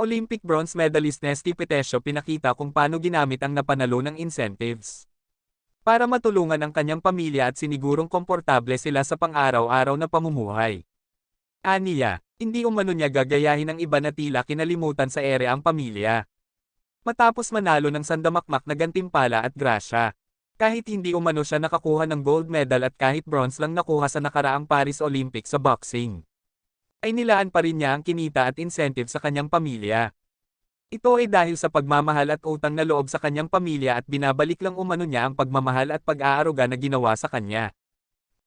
Olympic bronze medalist Nesty Petesio pinakita kung paano ginamit ang napanalo ng incentives. Para matulungan ang kanyang pamilya at sinigurong komportable sila sa pang-araw-araw na pamumuhay. Aniya, hindi umano niya gagayahin ng iba na tila kinalimutan sa ere ang pamilya. Matapos manalo ng sandamakmak na gantimpala at grasya. Kahit hindi umano siya nakakuha ng gold medal at kahit bronze lang nakuha sa nakaraang Paris Olympics sa boxing. Ay nilaan pa rin niya ang kinita at incentive sa kanyang pamilya. Ito ay dahil sa pagmamahal at utang na loob sa kanyang pamilya at binabalik lang umano niya ang pagmamahal at pag-aaruga na ginawa sa kanya.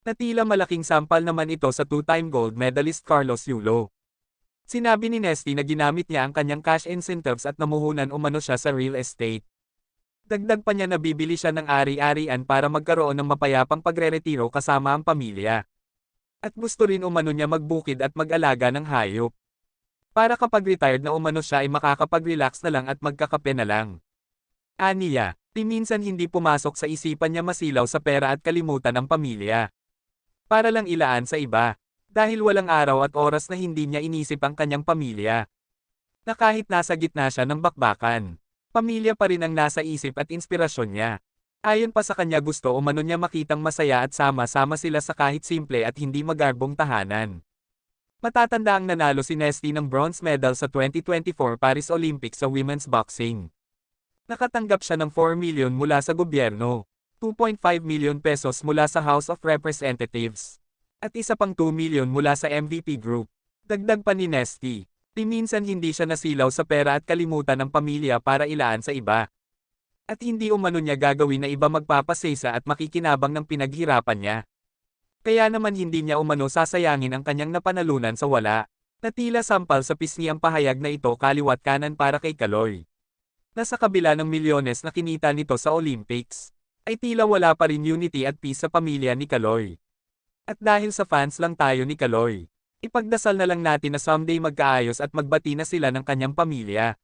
Natila malaking sampal naman ito sa two-time gold medalist Carlos Yulo. Sinabi ni Nesty na ginamit niya ang kanyang cash incentives at namuhunan umano siya sa real estate. Dagdag pa niya na bibili siya ng ari-arian para magkaroon ng mapayapang pagre-retiro kasama ang pamilya. At gusto rin umano niya magbukid at mag-alaga ng hayop. Para kapag retired na umano siya ay makakapag-relax na lang at magkakape na lang. Aniya, di minsan hindi pumasok sa isipan niya masilaw sa pera at kalimutan ang pamilya. Para lang ilaan sa iba, dahil walang araw at oras na hindi niya inisip ang kanyang pamilya. Na kahit nasa gitna siya ng bakbakan, pamilya pa rin ang nasa isip at inspirasyon niya. Ayon pa sa kanya gusto umano niya makitang masaya at sama-sama sila sa kahit simple at hindi magarbong tahanan. Matatanda ang nanalo si Nesty ng bronze medal sa 2024 Paris Olympics sa women's boxing. Nakatanggap siya ng 4 million mula sa gobyerno, 2.5 million pesos mula sa House of Representatives, at isa pang 2 million mula sa MVP Group. Dagdag pa ni Nesty, di minsan hindi siya nasilaw sa pera at kalimutan ng pamilya para ilaan sa iba. At hindi umano niya gagawin na iba magpapasesa at makikinabang ng pinaghirapan niya. Kaya naman hindi niya umano sasayangin ang kanyang napanalunan sa wala. Na tila sampal sa pisngi ang pahayag na ito kaliwat kanan para kay Kaloy. Nasa kabila ng milyones na kinita nito sa Olympics, ay tila wala pa rin unity at peace sa pamilya ni Kaloy. At dahil sa fans lang tayo ni Kaloy, ipagdasal na lang natin na someday magkaayos at magbati na sila ng kanyang pamilya.